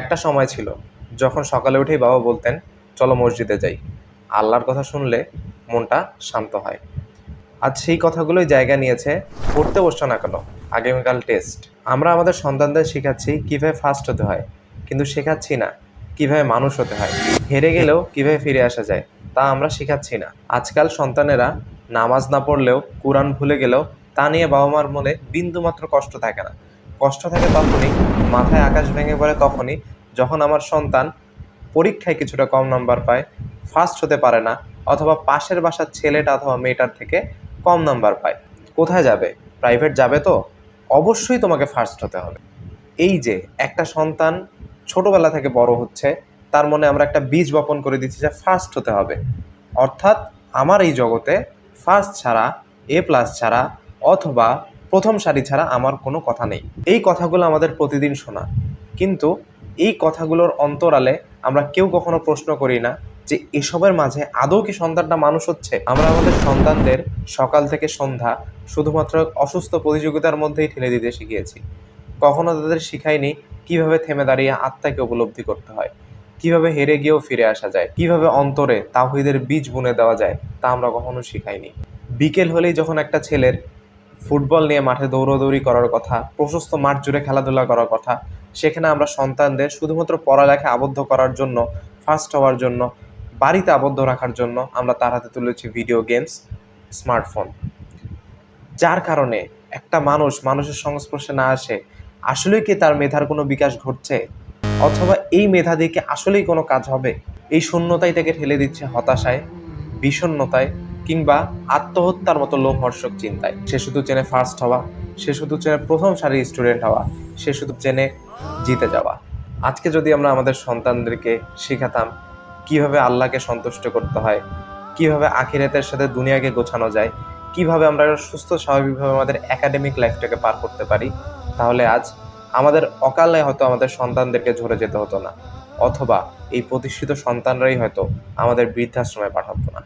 একটা সময় ছিল যখন সকালে উঠেই বাবা বলতেন, চলো মসজিদে যাই। আল্লাহর কথা শুনলে মনটা শান্ত হয়। আজ সেই কথাগুলোই জায়গা নিয়েছে, পড়তে বসছো না কেন? আগামীকাল টেস্ট। আমরা আমাদের সন্তানদের শেখাচ্ছি কীভাবে ফার্স্ট হতে হয়, কিন্তু শেখাচ্ছি না কীভাবে মানুষ হতে হয়। হেরে গেলেও কীভাবে ফিরে আসা যায়, তা আমরা শেখাচ্ছি না। আজকাল সন্তানেরা নামাজ না পড়লেও, কোরআন ভুলে গেলেও, তা নিয়ে বাবা মার মনে বিন্দুমাত্র কষ্ট থাকে না। কষ্ট থাকে তখনই, মাথায় আকাশ ভেঙে পড়ে তখনই, যখন আমার সন্তান পরীক্ষায় কিছুটা কম নাম্বার পায় ফার্স্ট হতে পারে না, অথবা পাশের বাসার ছেলেটা অথবা মেয়েটার থেকে কম নাম্বার পায়। কোথায় যাবে? প্রাইভেট যাবে তো? অবশ্যই তোমাকে ফার্স্ট হতে হবে। এই যে, একটা সন্তান ছোটবেলা থেকে বড় হচ্ছে, তার মনে আমরা একটা বীজ বপন করে দিচ্ছি যে ফার্স্ট হতে হবে। অর্থাৎ, আমার এই জগতে ফার্স্ট ছাড়া এ প্লাস ছাড়া, অথবা প্রথম সারি ছাড়া আমার কোনো কথা নেই। এই কথাগুলো আমাদের প্রতিদিন শোনা। কিন্তু এই কথাগুলোর অন্তরালে আমরা কেউ কখনো প্রশ্ন করি না যে এসবের মাঝে আদৌ কি সন্তানটা মানুষ হচ্ছে? আমরা আমাদের সন্তানদের সকাল থেকে সন্ধ্যা শুধুমাত্র অসুস্থ প্রতিযোগিতার মধ্যেই ঠেলে দিতে শিখিয়েছি। কখনো তাদের শিখাইনি কীভাবে থেমে দাঁড়িয়ে আত্মাকে উপলব্ধি করতে হয়, কীভাবে হেরে গিয়েও ফিরে আসা যায়, কীভাবে অন্তরে তাহিদের বীজ বুনে দেওয়া যায় তা আমরা কখনো শিখাইনি। বিকেল হলেই যখন একটা ছেলের ফুটবল নিয়ে মাঠে দৌড়দৌড়ি করার কথা, প্রশস্ত মাঠ জুড়ে খেলাধুলা করার কথা, সেখানে আমরা সন্তানদের শুধুমাত্র পড়ালেখা আবদ্ধ করার জন্য ফার্স্ট হওয়ার জন্য, বাড়িতে আবদ্ধ রাখার জন্য আমরা তার হাতে তুলেছি ভিডিও গেমস স্মার্টফোন যার কারণে একটা মানুষ মানুষের সংস্পর্শে না আসে, আসলেই কি তার মেধার কোনো বিকাশ ঘটছে? অথবা এই মেধা দিয়ে কি আসলেই কোনো কাজ হবে? এই শূন্যতাই তাকে ঠেলে দিচ্ছে হতাশায়, বিষণ্ণতায় কিংবা আত্মহত্যার মতো লোমহর্ষক চিন্তায়। সে শুধু চেনে ফার্স্ট হওয়া, সে শুধু চেনে প্রথম সারির স্টুডেন্ট হওয়া, সে শুধু চেনে জিতে যাওয়া। আজকে যদি আমরা আমাদের সন্তানদেরকে শেখাতাম কীভাবে আল্লাহকে সন্তুষ্ট করতে হয়, কীভাবে আখিরাতের সাথে দুনিয়াকে গোছানো যায়, কীভাবে আমরা সুস্থ, স্বাভাবিকভাবে আমাদের একাডেমিক লাইফটাকে পার করতে পারি, তাহলে আজ আমাদের অকালে হয়তো আমাদের সন্তানদেরকে ঝরে যেতে হতো না, অথবা এই প্রতিষ্ঠিত সন্তানরাই হয়তো আমাদের বৃদ্ধাশ্রমে পাঠাতো না।